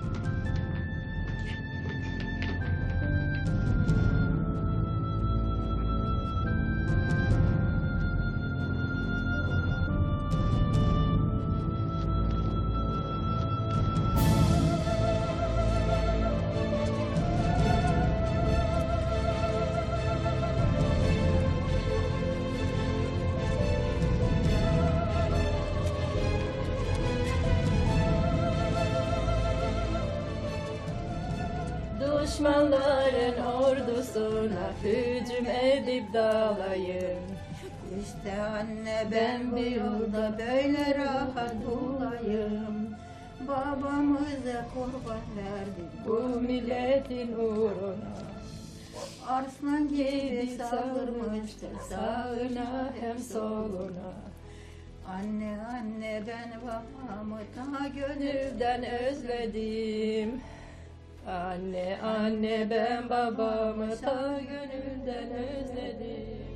あ! Ordusuna hücum edip dalayım. İşte anne ben bu yolda böyle rahat bulayım. Babamıza kurban verdik Bu milletin uğruna Arslan gibi saldırmıştır sağına hem soluna. Anne anne ben babamı ta gönül Gönülden özledim. Anne anne ben babamı ta gönülden özledim.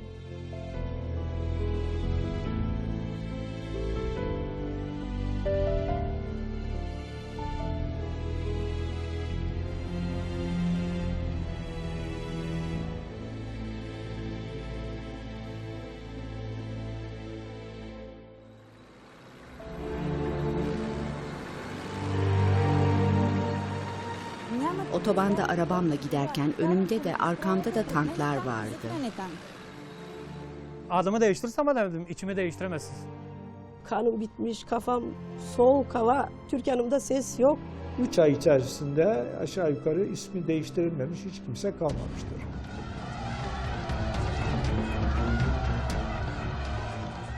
Otobanda arabamla giderken önümde de arkamda da tanklar vardı. Adımı değiştirirsem dedim, içimi değiştiremezsiniz. Kanım bitmiş, kafam soğuk hava, Türk yanımda ses yok. 3 ay içerisinde aşağı yukarı ismi değiştirilmemiş hiç kimse kalmamıştır.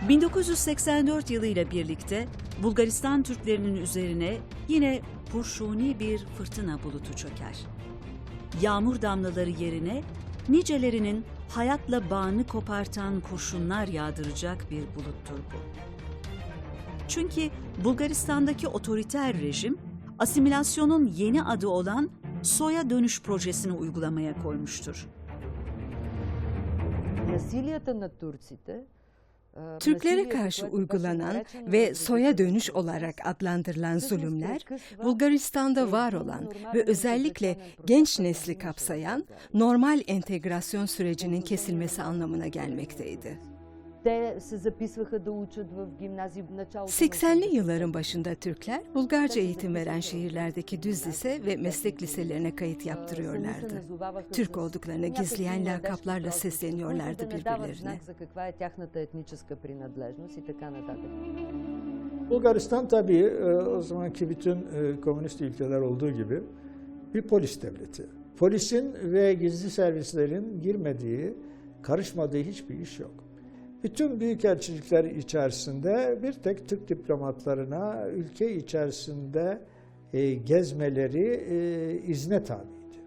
...1984 yılıyla birlikte Bulgaristan Türklerinin üzerine yine kurşuni bir fırtına bulutu çöker. Yağmur damlaları yerine nicelerinin hayatla bağını kopartan kurşunlar yağdıracak bir buluttur bu. Çünkü Bulgaristan'daki otoriter rejim asimilasyonun yeni adı olan soya dönüş projesini uygulamaya koymuştur. Türklere karşı uygulanan ve soya dönüş olarak adlandırılan zulümler, Bulgaristan'da var olan ve özellikle genç nesli kapsayan normal entegrasyon sürecinin kesilmesi anlamına gelmekteydi. 80'li yılların başında Türkler, Bulgarca eğitim veren şehirlerdeki düz lise ve meslek liselerine kayıt yaptırıyorlardı. Türk olduklarını gizleyen lakaplarla sesleniyorlardı birbirlerine. Bulgaristan tabii e, o zamanki bütün e, komünist ülkeler olduğu gibi bir polis devleti. Polisin ve gizli servislerin girmediği, karışmadığı hiçbir iş yok. Bütün büyükelçilikler içerisinde bir tek Türk diplomatlarına ülke içerisinde e, gezmeleri e, izne tabiydi.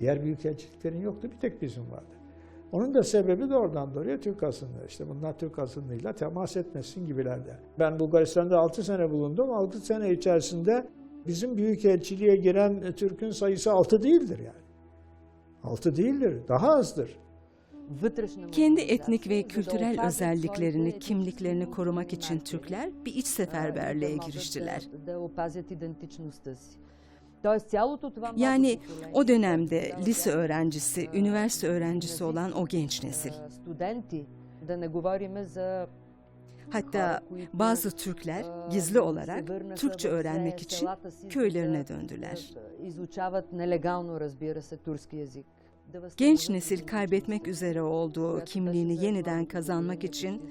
Diğer büyükelçiliklerin yoktu, bir tek bizim vardı. Onun da sebebi de oradan doğruya Türk asıllı. İşte bunlar Türk asıllıyla temas etmesin gibilerde. Ben Bulgaristan'da 6 sene bulundum. 6 sene içerisinde bizim büyükelçiliğe giren Türk'ün sayısı 6 değildir yani. 6 değildir, daha azdır. Kendi etnik ve kültürel özelliklerini, kimliklerini korumak için Türkler bir iç seferberliğe giriştiler. Yani o dönemde lise öğrencisi, üniversite öğrencisi olan o genç nesil. Hatta bazı Türkler gizli olarak Türkçe öğrenmek için köylerine döndüler. Genç nesil kaybetmek üzere olduğu kimliğini yeniden kazanmak için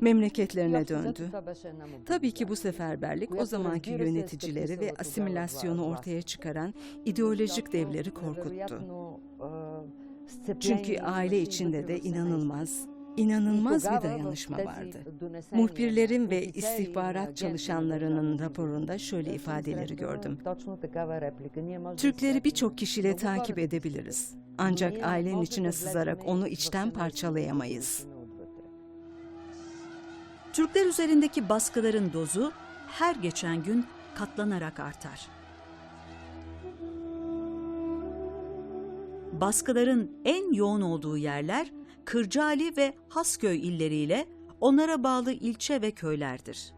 memleketlerine döndü. Tabii ki bu seferberlik o zamanki yöneticileri ve asimilasyonu ortaya çıkaran ideolojik devleri korkuttu. Çünkü aile içinde de inanılmaz, inanılmaz bir dayanışma vardı. Muhbirlerin ve istihbarat çalışanlarının raporunda şöyle ifadeleri gördüm. Türkleri birçok kişiyle takip edebiliriz. Ancak ailenin içine sızarak onu içten parçalayamayız. Türkler üzerindeki baskıların dozu her geçen gün katlanarak artar. Baskıların en yoğun olduğu yerler Kırcaali ve Hasköy illeriyle onlara bağlı ilçe ve köylerdir.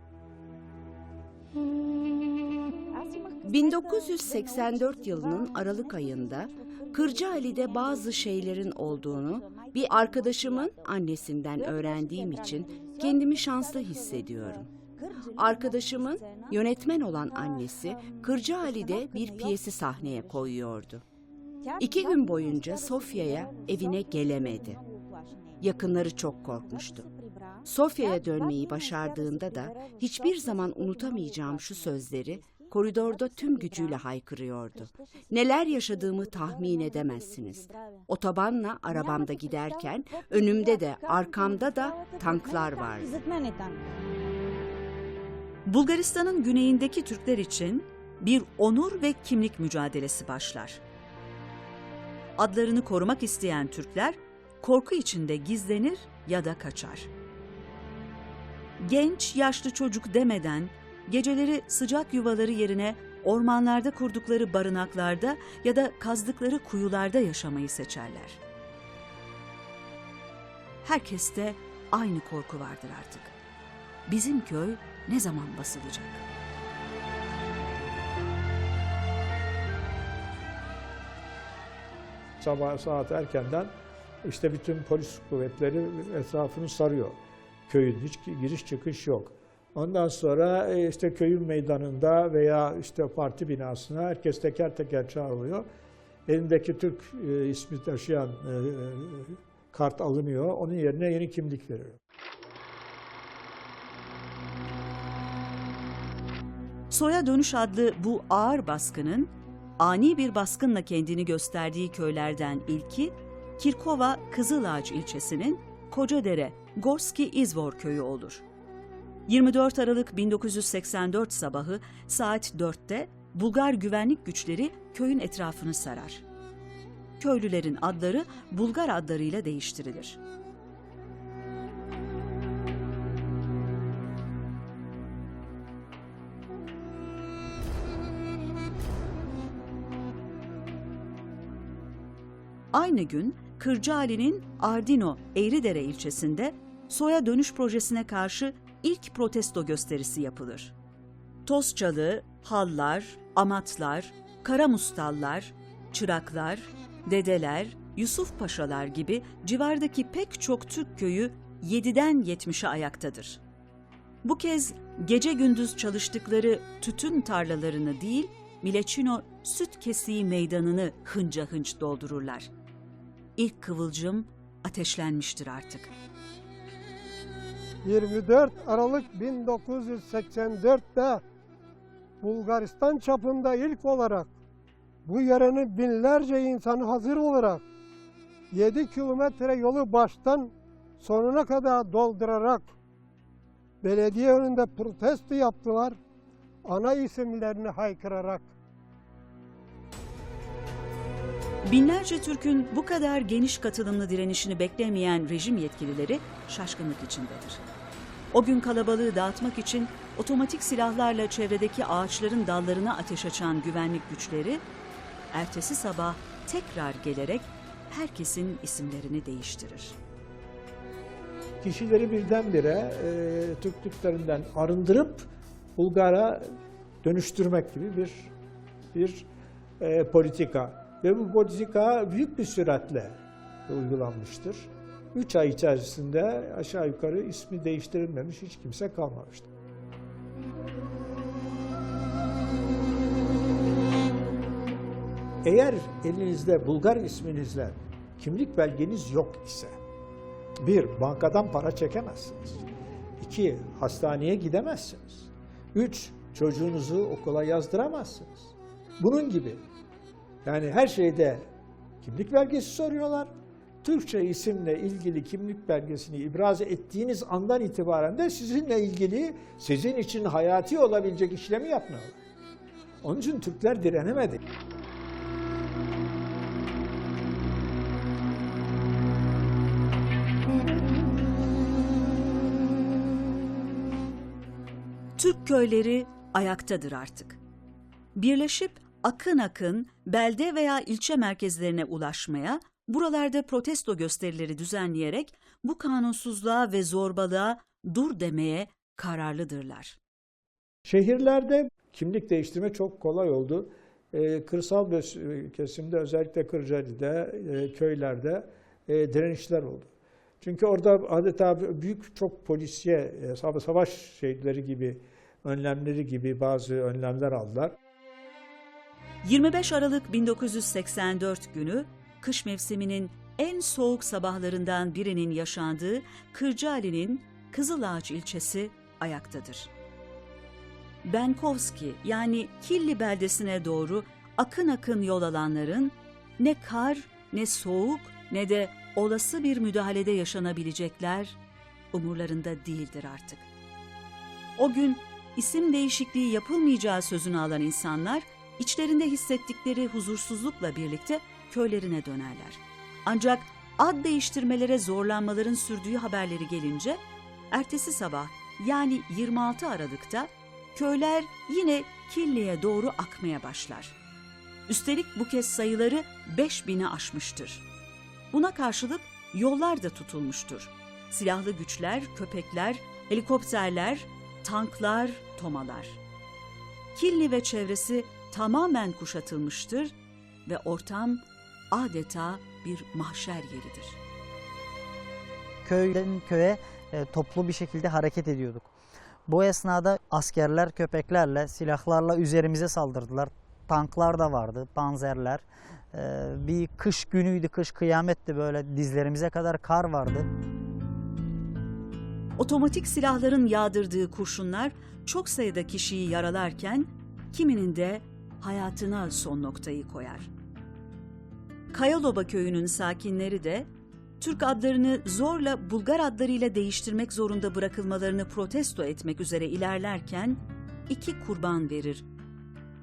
1984 yılının Aralık ayında Kırcaali'de bazı şeylerin olduğunu bir arkadaşımın annesinden öğrendiğim için kendimi şanslı hissediyorum. Arkadaşımın yönetmen olan annesi Kırcaali'de bir piyesi sahneye koyuyordu. İki gün boyunca Sofya'ya evine gelemedi. Yakınları çok korkmuştu. Sofya'ya dönmeyi başardığında da hiçbir zaman unutamayacağım şu sözleri koridorda tüm gücüyle haykırıyordu. Neler yaşadığımı tahmin edemezsiniz. Otobanla arabamda giderken önümde de arkamda da tanklar vardı. Bulgaristan'ın güneyindeki Türkler için bir onur ve kimlik mücadelesi başlar. Adlarını korumak isteyen Türkler korku içinde gizlenir ya da kaçar. Genç, yaşlı çocuk demeden geceleri sıcak yuvaları yerine ormanlarda kurdukları barınaklarda ya da kazdıkları kuyularda yaşamayı seçerler. Herkeste aynı korku vardır artık. Bizim köy ne zaman basılacak? Sabah saat erkenden işte bütün polis kuvvetleri etrafını sarıyor. Köyün hiç giriş çıkış yok. Ondan sonra e, işte köyün meydanında veya işte parti binasına herkes teker teker çağrılıyor. Elindeki Türk e, ismi taşıyan e, kart alınıyor. Onun yerine yeni kimlik veriyor. Soya Dönüş adlı bu ağır baskının ani bir baskınla kendini gösterdiği köylerden ilki Kirkova Kızılağaç ilçesinin Kocadere Gorski İzvor köyü olur. 24 Aralık 1984 sabahı saat 4'te Bulgar güvenlik güçleri köyün etrafını sarar. Köylülerin adları Bulgar adlarıyla değiştirilir. Aynı gün Kırcaali'nin Ardino Eğridere ilçesinde soya dönüş projesine karşı ilk protesto gösterisi yapılır. Tozçalı, Hallar, Amatlar, Karamustallar, Çıraklar, Dedeler, Yusuf Paşalar gibi civardaki pek çok Türk köyü 7'den 70'e ayaktadır. Bu kez gece gündüz çalıştıkları tütün tarlalarını değil, Mileçino süt kesiği meydanını hınca hınç doldururlar. İlk kıvılcım ateşlenmiştir artık. 24 Aralık 1984'te Bulgaristan çapında ilk olarak bu yörenin binlerce insanı hazır olarak 7 kilometre yolu baştan sonuna kadar doldurarak belediye önünde protesto yaptılar. Ana isimlerini haykırarak. Binlerce Türk'ün bu kadar geniş katılımlı direnişini beklemeyen rejim yetkilileri şaşkınlık içindedir. O gün kalabalığı dağıtmak için otomatik silahlarla çevredeki ağaçların dallarına ateş açan güvenlik güçleri, ertesi sabah tekrar gelerek herkesin isimlerini değiştirir. Kişileri birdenbire e, Türklüklerinden arındırıp Bulgar'a dönüştürmek gibi bir bir e, politika. Ve bu politika büyük bir süratle uygulanmıştır. Üç ay içerisinde aşağı yukarı ismi değiştirilmemiş hiç kimse kalmamıştır. Eğer elinizde Bulgar isminizle kimlik belgeniz yok ise, bir, bankadan para çekemezsiniz. İki, hastaneye gidemezsiniz. Üç, çocuğunuzu okula yazdıramazsınız. Bunun gibi. Yani her şeyde kimlik belgesi soruyorlar. Türkçe isimle ilgili kimlik belgesini ibraz ettiğiniz andan itibaren de sizinle ilgili sizin için hayati olabilecek işlemi yapmıyorlar. Onun için Türkler direnemedi. Türk köyleri ayaktadır artık. Birleşip akın akın belde veya ilçe merkezlerine ulaşmaya, buralarda protesto gösterileri düzenleyerek bu kanunsuzluğa ve zorbalığa dur demeye kararlıdırlar. Şehirlerde kimlik değiştirme çok kolay oldu. E, kırsal kesimde özellikle Kırcaali'de, e, köylerde e, direnişler oldu. Çünkü orada adeta büyük çok polisiye, e, sava- savaş şeyleri gibi, önlemleri gibi bazı önlemler aldılar. 25 Aralık 1984 günü kış mevsiminin en soğuk sabahlarından birinin yaşandığı Kırcaali'nin Kızılağaç ilçesi ayaktadır. Benkovski yani Killi beldesine doğru akın akın yol alanların ne kar ne soğuk ne de olası bir müdahalede yaşanabilecekler umurlarında değildir artık. O gün isim değişikliği yapılmayacağı sözünü alan insanlar içlerinde hissettikleri huzursuzlukla birlikte köylerine dönerler. Ancak ad değiştirmelere zorlanmaların sürdüğü haberleri gelince ertesi sabah yani 26 Aralık'ta köyler yine Killi'ye doğru akmaya başlar. Üstelik bu kez sayıları 5000'i aşmıştır. Buna karşılık yollar da tutulmuştur. Silahlı güçler, köpekler, helikopterler, tanklar, tomalar. Killi ve çevresi tamamen kuşatılmıştır ve ortam adeta bir mahşer yeridir. köyden köye e, toplu bir şekilde hareket ediyorduk. Bu esnada askerler köpeklerle, silahlarla üzerimize saldırdılar. Tanklar da vardı, panzerler. E, bir kış günüydü, kış kıyametti böyle dizlerimize kadar kar vardı. Otomatik silahların yağdırdığı kurşunlar çok sayıda kişiyi yaralarken kiminin de hayatına son noktayı koyar. Kayaloba köyünün sakinleri de Türk adlarını zorla Bulgar adlarıyla değiştirmek zorunda bırakılmalarını protesto etmek üzere ilerlerken iki kurban verir.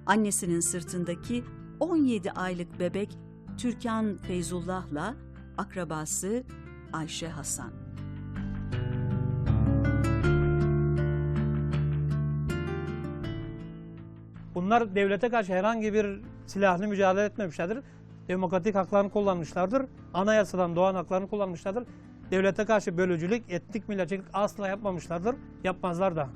Annesinin sırtındaki 17 aylık bebek Türkan Feyzullah'la akrabası Ayşe Hasan. Bunlar devlete karşı herhangi bir silahlı mücadele etmemişlerdir. Demokratik haklarını kullanmışlardır. Anayasadan doğan haklarını kullanmışlardır. Devlete karşı bölücülük, etnik milliyetçilik asla yapmamışlardır. Yapmazlar da.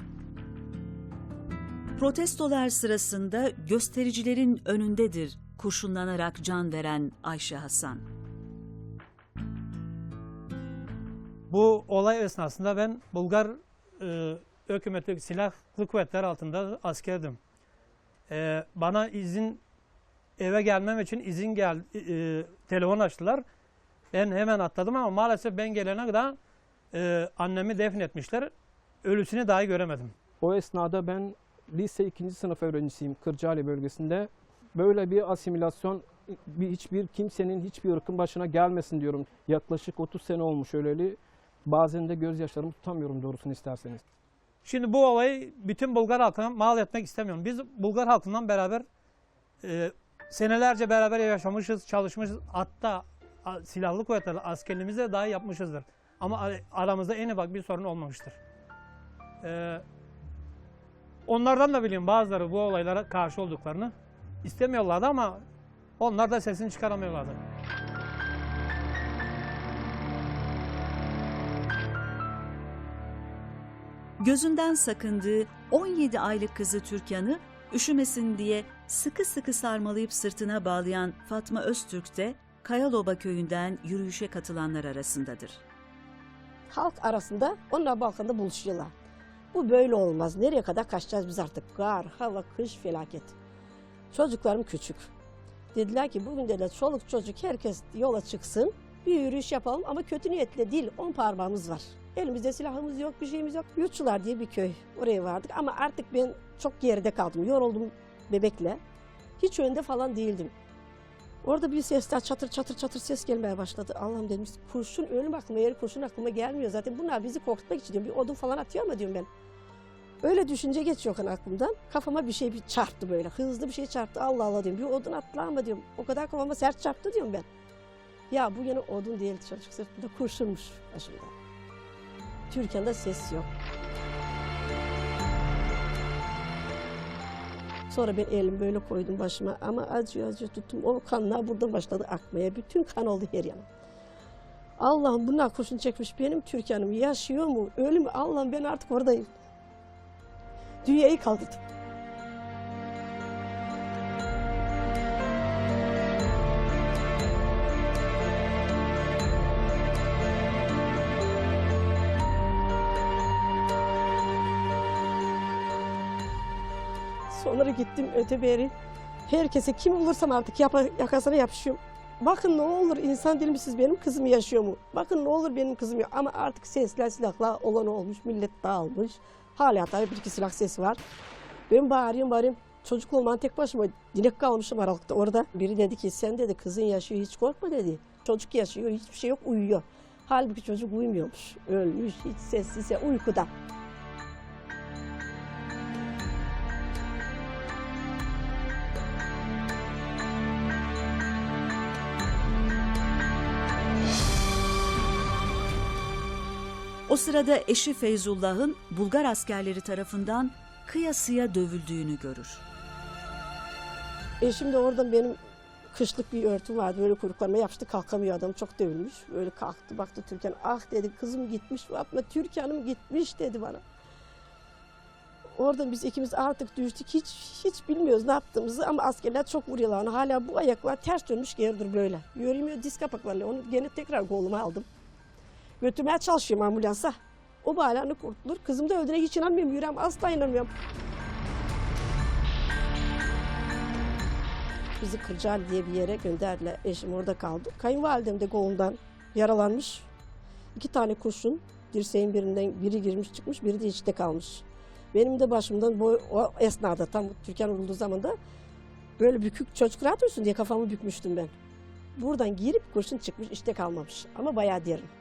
Protestolar sırasında göstericilerin önündedir kurşunlanarak can veren Ayşe Hasan. Bu olay esnasında ben Bulgar e, hükümeti silahlı kuvvetler altında askerdim. E, bana izin eve gelmem için izin gel e, telefon açtılar. Ben hemen atladım ama maalesef ben gelene kadar e, annemi defnetmişler. Ölüsünü dahi göremedim. O esnada ben lise 2. sınıf öğrencisiyim Kırcaali bölgesinde. Böyle bir asimilasyon bir, hiçbir kimsenin hiçbir ırkın başına gelmesin diyorum. Yaklaşık 30 sene olmuş öyleli. Bazen de gözyaşlarımı tutamıyorum doğrusunu isterseniz. Şimdi bu olayı bütün Bulgar halkına mal etmek istemiyorum. Biz Bulgar halkından beraber e, senelerce beraber yaşamışız, çalışmışız. Hatta silahlı kuvvetlerle askerliğimize dahi yapmışızdır. Ama aramızda en ufak bir sorun olmamıştır. E, onlardan da biliyorum bazıları bu olaylara karşı olduklarını. istemiyorlardı ama onlar da sesini çıkaramıyorlardı. Gözünden sakındığı 17 aylık kızı Türkan'ı üşümesin diye sıkı sıkı sarmalayıp sırtına bağlayan Fatma Öztürk de Kayaloba köyünden yürüyüşe katılanlar arasındadır. Halk arasında onlar balkanda buluşuyorlar. Bu böyle olmaz. Nereye kadar kaçacağız biz artık? Kar, hava, kış, felaket. Çocuklarım küçük. Dediler ki bugün dediler çoluk çocuk herkes yola çıksın. Bir yürüyüş yapalım ama kötü niyetle değil. On parmağımız var. Elimizde silahımız yok, bir şeyimiz yok. Yurtçular diye bir köy. Oraya vardık ama artık ben çok geride kaldım. Yoruldum bebekle. Hiç önde falan değildim. Orada bir sesler çatır çatır çatır ses gelmeye başladı. Allah'ım dedim kurşun ölüm aklıma yer kurşun aklıma gelmiyor zaten. Bunlar bizi korkutmak için diyorum. Bir odun falan atıyor mu diyorum ben. Öyle düşünce geçiyor kan aklımdan. Kafama bir şey bir çarptı böyle. Hızlı bir şey çarptı. Allah Allah diyorum. Bir odun atlar mı diyorum. O kadar kafama sert çarptı diyorum ben. Ya bu yine odun değil çocuk sırtında kurşunmuş başımda. Türkiye'de ses yok. Sonra ben elimi böyle koydum başıma ama acıyor acıyor tuttum. O kanlar buradan başladı akmaya. Bütün kan oldu her yana. Allah'ım bunlar kurşun çekmiş benim Türkan'ım yaşıyor mu? Ölü mü? Allah'ım ben artık oradayım. Dünyayı kaldırdım. Gittim öte beri. Herkese kim bulursam artık yapa, yakasına yapışıyorum. Bakın ne olur insan değil misiniz benim kızım yaşıyor mu? Bakın ne olur benim kızım yok. Ama artık sesler silahlar olan olmuş. Millet dağılmış. Hala tabii bir iki silah sesi var. Ben bağırıyorum bağırıyorum. Çocuk olman tek başıma dinek kalmışım aralıkta orada. Biri dedi ki sen dedi kızın yaşıyor hiç korkma dedi. Çocuk yaşıyor hiçbir şey yok uyuyor. Halbuki çocuk uyumuyormuş. Ölmüş hiç sessizse uykuda. O sırada eşi Feyzullah'ın Bulgar askerleri tarafından kıyasıya dövüldüğünü görür. Eşim de oradan benim kışlık bir örtüm vardı. Böyle kuyruklarına yapıştı kalkamıyor adam. Çok dövülmüş. Böyle kalktı baktı Türkan. Ah dedi kızım gitmiş. Fatma Türkan'ım gitmiş dedi bana. Oradan biz ikimiz artık düştük. Hiç hiç bilmiyoruz ne yaptığımızı ama askerler çok vuruyorlar. ona. Hala bu ayaklar ters dönmüş geridir böyle. Yürümüyor diz kapaklarıyla. Onu gene tekrar koluma aldım. Götürmeye çalışıyorum ambulansa. O bağlarını kurtulur. Kızım da öldüğüne hiç inanmıyorum. Yüreğim asla inanmıyorum. Bizi Kırcaali diye bir yere gönderdiler. Eşim orada kaldı. Kayınvalidem de kolundan yaralanmış. İki tane kurşun dirseğin birinden biri girmiş çıkmış, biri de içte kalmış. Benim de başımdan bu o esnada tam Türkan vurulduğu zaman da böyle bükük çocuk rahat olsun diye kafamı bükmüştüm ben. Buradan girip kurşun çıkmış işte kalmamış ama bayağı derin.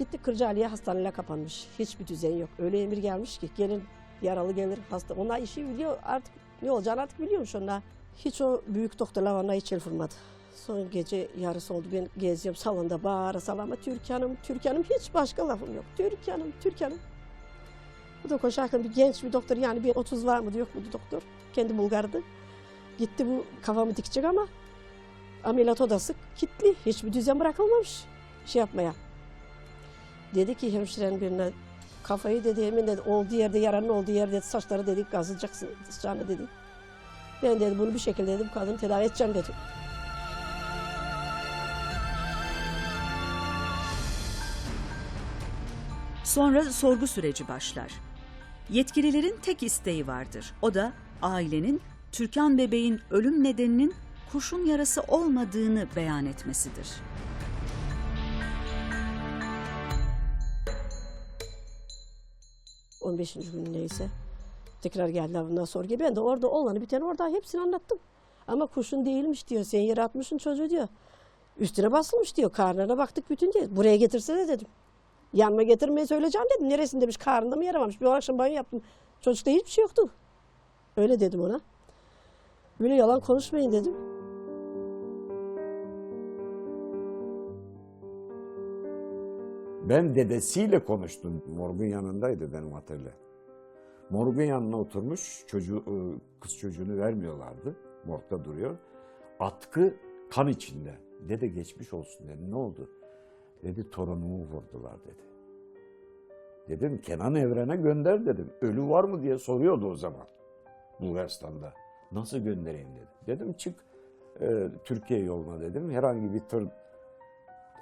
Gittik Kırcaali'ye hastaneye kapanmış. Hiçbir düzen yok. Öyle emir gelmiş ki gelin yaralı gelir hasta. Onlar işi biliyor artık ne olacağını artık biliyormuş onlar. Hiç o büyük doktorlar ona hiç el vurmadı. Son gece yarısı oldu ben geziyorum salonda bağıra salama Türkan'ım Türkan'ım hiç başka lafım yok. Türkan'ım Türkan'ım. Bu da koşarken bir genç bir doktor yani bir 30 var mıydı yok muydu doktor. Kendi Bulgar'dı. Gitti bu kafamı dikecek ama ameliyat odası kilitli. Hiçbir düzen bırakılmamış şey yapmaya. Dedi ki hemşirenin birine kafayı dedi hemen dedi olduğu yerde yaranın olduğu yerde saçları dedi kazıyacaksın sıçrağını dedi. Ben dedi bunu bir şekilde dedim kadını tedavi edeceğim dedim. Sonra sorgu süreci başlar. Yetkililerin tek isteği vardır. O da ailenin Türkan bebeğin ölüm nedeninin kurşun yarası olmadığını beyan etmesidir. 15. gün neyse. Tekrar geldiler bundan sonra. Ben de orada olanı biten orada hepsini anlattım. Ama kurşun değilmiş diyor. Sen yere atmışsın çocuğu diyor. Üstüne basılmış diyor. Karnına baktık bütün diyor. Buraya getirsene dedim. Yanıma getirmeyi söyleyeceğim dedim. Neresinde demiş karnında mı yaramamış. Bir akşam banyo yaptım. Çocukta hiçbir şey yoktu. Öyle dedim ona. Böyle yalan konuşmayın dedim. Ben dedesiyle konuştum. Morgun yanındaydı benim atölye. Morgun yanına oturmuş. Çocuğu, e, kız çocuğunu vermiyorlardı. Morgda duruyor. Atkı kan içinde. Dede geçmiş olsun dedi. Ne oldu? Dedi torunumu vurdular dedi. Dedim Kenan Evren'e gönder dedim. Ölü var mı diye soruyordu o zaman. Bulgaristan'da. Nasıl göndereyim dedi. Dedim çık e, Türkiye yoluna dedim. Herhangi bir tır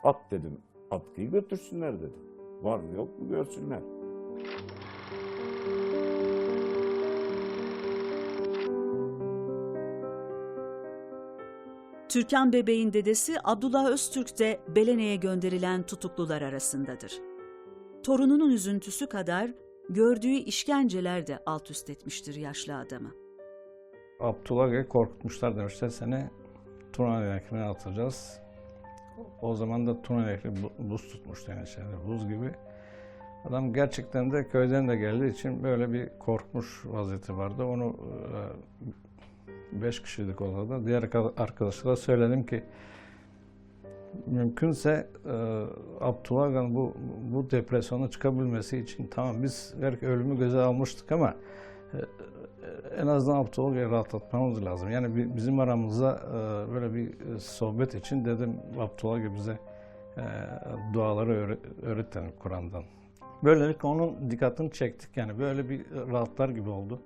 at dedim. Atkıyı götürsünler dedim. Var mı yok mu görsünler. Türkan bebeğin dedesi Abdullah Öztürk de Belene'ye gönderilen tutuklular arasındadır. Torununun üzüntüsü kadar gördüğü işkenceler de alt üst etmiştir yaşlı adamı. Abdullah'ı korkutmuşlar demişler seni Tuna Nehri'ne atacağız. O zaman da bu- buz tutmuştu yani içeride buz gibi. Adam gerçekten de köyden de geldiği için böyle bir korkmuş vaziyeti vardı. Onu e, beş kişiydik odada. Diğer arka- arkadaşlara söyledim ki mümkünse e, Abdullah bu, bu depresyona çıkabilmesi için tamam biz belki ölümü göze almıştık ama en azından Abdullah rahatlatmamız lazım. Yani bi- bizim aramızda e, böyle bir e, sohbet için dedim Abdullah bize e, duaları öğre- öğretelim Kur'an'dan. Böylelikle onun dikkatini çektik yani böyle bir rahatlar gibi oldu.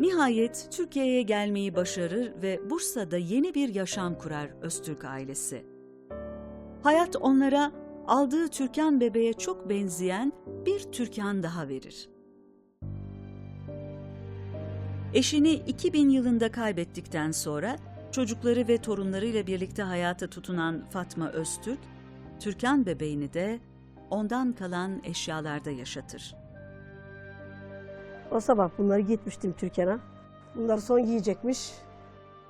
Nihayet Türkiye'ye gelmeyi başarır ve Bursa'da yeni bir yaşam kurar Öztürk ailesi. Hayat onlara aldığı Türkan bebeğe çok benzeyen bir Türkan daha verir. Eşini 2000 yılında kaybettikten sonra çocukları ve torunlarıyla birlikte hayata tutunan Fatma Öztürk, Türkan bebeğini de ondan kalan eşyalarda yaşatır. O sabah bunları gitmiştim Türkan'a. Bunları son giyecekmiş.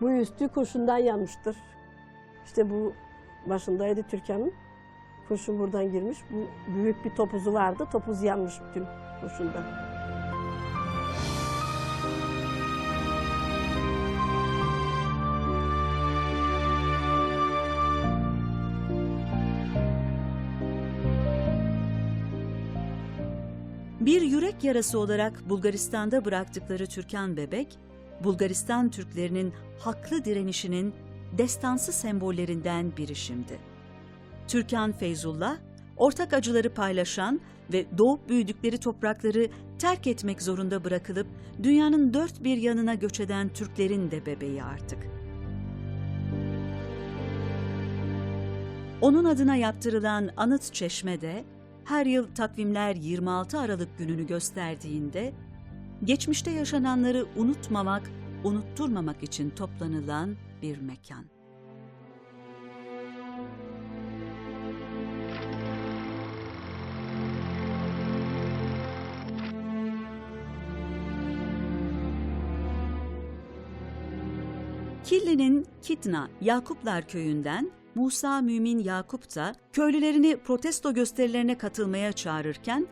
Bu üstü kurşundan yanmıştır. İşte bu başındaydı Türkan'ın. Kurşun buradan girmiş. Bu büyük bir topuzu vardı. Topuz yanmış bütün kurşundan. Bir yürek yarası olarak Bulgaristan'da bıraktıkları Türkan bebek, Bulgaristan Türklerinin haklı direnişinin destansı sembollerinden biri şimdi. Türkan Feyzullah, ortak acıları paylaşan ve doğup büyüdükleri toprakları terk etmek zorunda bırakılıp dünyanın dört bir yanına göç eden Türklerin de bebeği artık. Onun adına yaptırılan anıt çeşmede her yıl takvimler 26 Aralık gününü gösterdiğinde geçmişte yaşananları unutmamak, unutturmamak için toplanılan bir mekan. Killi'nin Kitna Yakuplar köyünden Musa Mümin Yakup da köylülerini protesto gösterilerine katılmaya çağırırken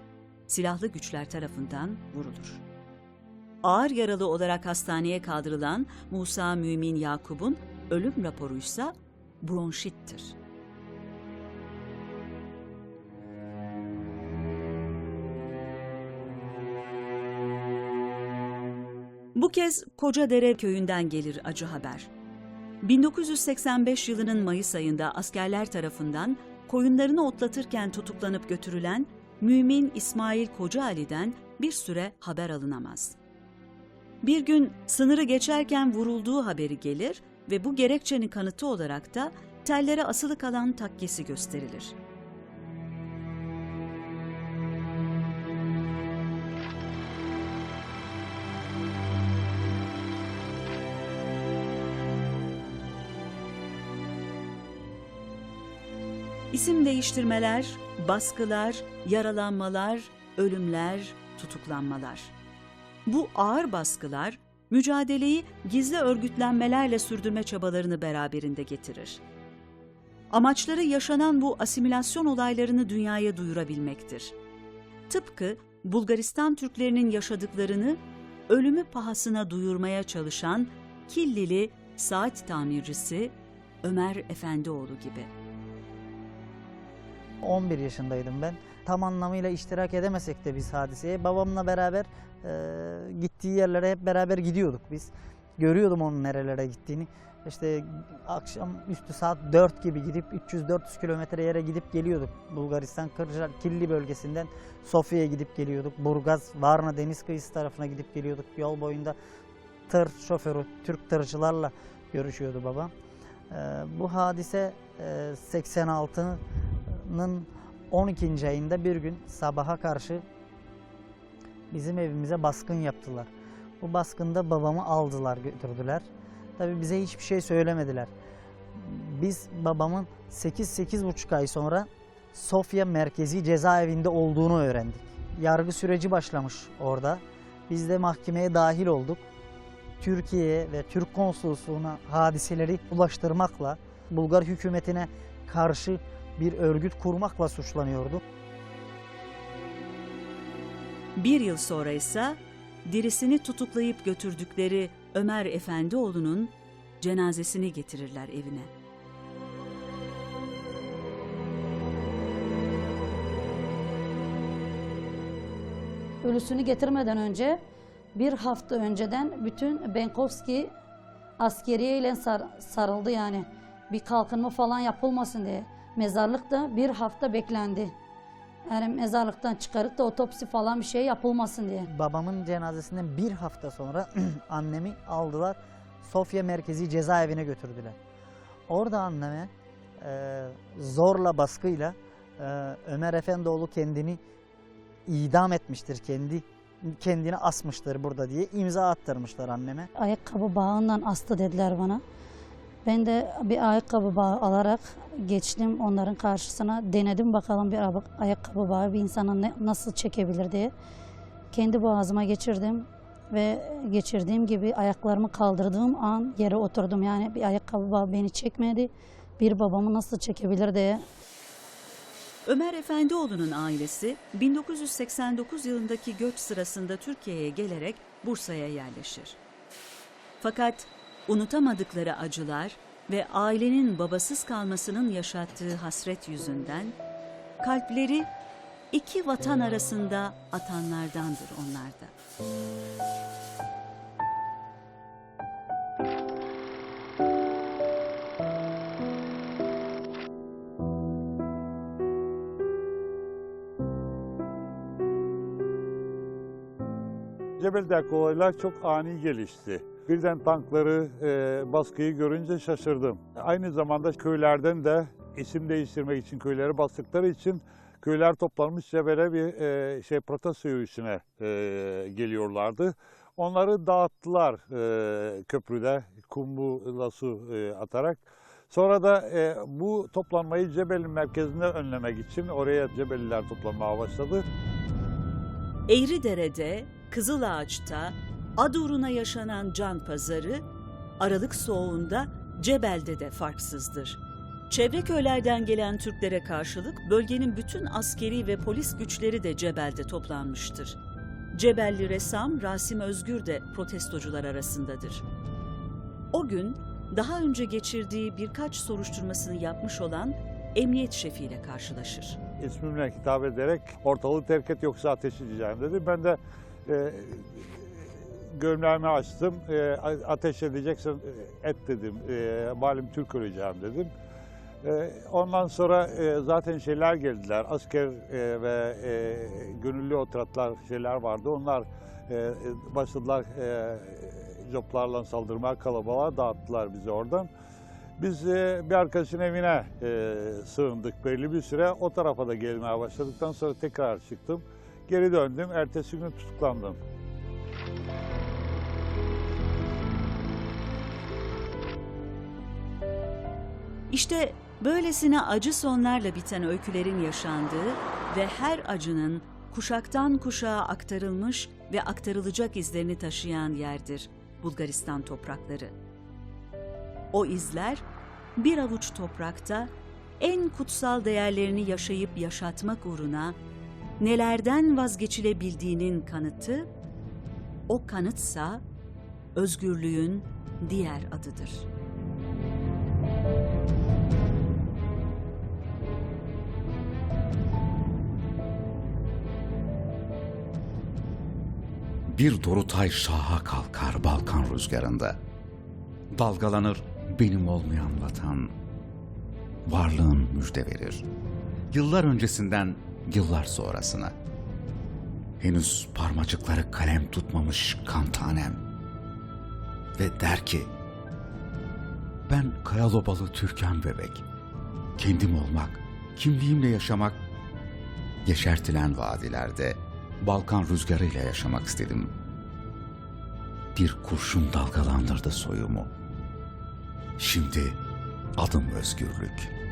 silahlı güçler tarafından vurulur. Ağır yaralı olarak hastaneye kaldırılan Musa Mümin Yakup'un ölüm raporuysa bronşittir. Bu kez Kocadere köyünden gelir acı haber. 1985 yılının Mayıs ayında askerler tarafından koyunlarını otlatırken tutuklanıp götürülen Mümin İsmail Kocaali'den bir süre haber alınamaz. Bir gün sınırı geçerken vurulduğu haberi gelir ve bu gerekçenin kanıtı olarak da tellere asılı kalan takkesi gösterilir. İsim değiştirmeler, baskılar, yaralanmalar, ölümler, tutuklanmalar. Bu ağır baskılar mücadeleyi gizli örgütlenmelerle sürdürme çabalarını beraberinde getirir. Amaçları yaşanan bu asimilasyon olaylarını dünyaya duyurabilmektir. Tıpkı Bulgaristan Türklerinin yaşadıklarını ölümü pahasına duyurmaya çalışan Killili saat tamircisi Ömer Efendioğlu gibi. 11 yaşındaydım ben. Tam anlamıyla iştirak edemesek de biz hadiseye babamla beraber e, gittiği yerlere hep beraber gidiyorduk biz. Görüyordum onun nerelere gittiğini. İşte akşam üstü saat 4 gibi gidip 300-400 kilometre yere gidip geliyorduk. Bulgaristan Kırca, Killi bölgesinden Sofya'ya gidip geliyorduk. Burgaz, Varna deniz kıyısı tarafına gidip geliyorduk. Yol boyunda tır şoförü, Türk tırcılarla görüşüyordu babam. E, bu hadise e, 86'nın 12. ayında bir gün sabaha karşı bizim evimize baskın yaptılar. Bu baskında babamı aldılar götürdüler. Tabii bize hiçbir şey söylemediler. Biz babamın 8-8,5 ay sonra Sofya Merkezi Cezaevinde olduğunu öğrendik. Yargı süreci başlamış orada. Biz de mahkemeye dahil olduk. Türkiye'ye ve Türk konsolosluğuna hadiseleri ulaştırmakla Bulgar hükümetine karşı bir örgüt kurmakla suçlanıyordu. Bir yıl sonra ise dirisini tutuklayıp götürdükleri Ömer Efendioğlu'nun cenazesini getirirler evine. Ölüsünü getirmeden önce bir hafta önceden bütün Benkovski askeriye ile sar- sarıldı yani. Bir kalkınma falan yapılmasın diye. Mezarlık da bir hafta beklendi. Yani mezarlıktan çıkarıp da otopsi falan bir şey yapılmasın diye. Babamın cenazesinden bir hafta sonra annemi aldılar Sofya Merkezi Cezaevine götürdüler. Orada anneme e, zorla baskıyla e, Ömer Efendioğlu kendini idam etmiştir kendi kendini asmıştır burada diye imza attırmışlar anneme. Ayakkabı bağından astı dediler bana. Ben de bir ayakkabı bağı alarak geçtim onların karşısına. Denedim bakalım bir ab- ayakkabı bağı bir insana ne, nasıl çekebilir diye. Kendi boğazıma geçirdim ve geçirdiğim gibi ayaklarımı kaldırdığım an yere oturdum. Yani bir ayakkabı bağı beni çekmedi. Bir babamı nasıl çekebilir diye Ömer Efendioğlu'nun ailesi 1989 yılındaki göç sırasında Türkiye'ye gelerek Bursa'ya yerleşir. Fakat unutamadıkları acılar ve ailenin babasız kalmasının yaşattığı hasret yüzünden kalpleri iki vatan arasında atanlardandır onlar da. Cebel'deki olaylar çok ani gelişti. Birden tankları, e, baskıyı görünce şaşırdım. Aynı zamanda köylerden de isim değiştirmek için köyleri bastıkları için köyler toplanmış Cebel'e bir e, şey protesto yürüyüşüne e, geliyorlardı. Onları dağıttılar e, köprüde kumla su e, atarak. Sonra da e, bu toplanmayı Cebel'in merkezinde önlemek için oraya Cebeliler toplanmaya başladı. Eğridere'de, Kızılağaç'ta, ad uğruna yaşanan can pazarı, Aralık soğuğunda Cebel'de de farksızdır. Çevre köylerden gelen Türklere karşılık bölgenin bütün askeri ve polis güçleri de Cebel'de toplanmıştır. Cebelli ressam Rasim Özgür de protestocular arasındadır. O gün daha önce geçirdiği birkaç soruşturmasını yapmış olan emniyet şefiyle karşılaşır. ismimle hitap ederek ortalığı terk et yoksa ateş edeceğim dedi. Ben de e, gömleğimi açtım. E, ateş edeceksen et dedim. E, malum Türk öleceğim dedim. E, ondan sonra e, zaten şeyler geldiler. Asker e, ve e, gönüllü oturatlar şeyler vardı. Onlar e, başladılar e, coplarla saldırmaya kalabalığa dağıttılar bizi oradan. Biz e, bir arkadaşın evine e, sığındık belli bir süre. O tarafa da gelmeye başladıktan sonra tekrar çıktım. Geri döndüm. Ertesi gün tutuklandım. İşte böylesine acı sonlarla biten öykülerin yaşandığı ve her acının kuşaktan kuşağa aktarılmış ve aktarılacak izlerini taşıyan yerdir Bulgaristan toprakları. O izler bir avuç toprakta en kutsal değerlerini yaşayıp yaşatmak uğruna nelerden vazgeçilebildiğinin kanıtı, o kanıtsa özgürlüğün diğer adıdır. Bir dorutay şaha kalkar Balkan rüzgarında. Dalgalanır benim olmayan vatan. Varlığın müjde verir. Yıllar öncesinden yıllar sonrasına. Henüz parmacıkları kalem tutmamış kan tanem. Ve der ki, ben Kayalobalı Türkan bebek. Kendim olmak, kimliğimle yaşamak, yeşertilen vadilerde Balkan rüzgarıyla yaşamak istedim. Bir kurşun dalgalandırdı soyumu. Şimdi adım özgürlük.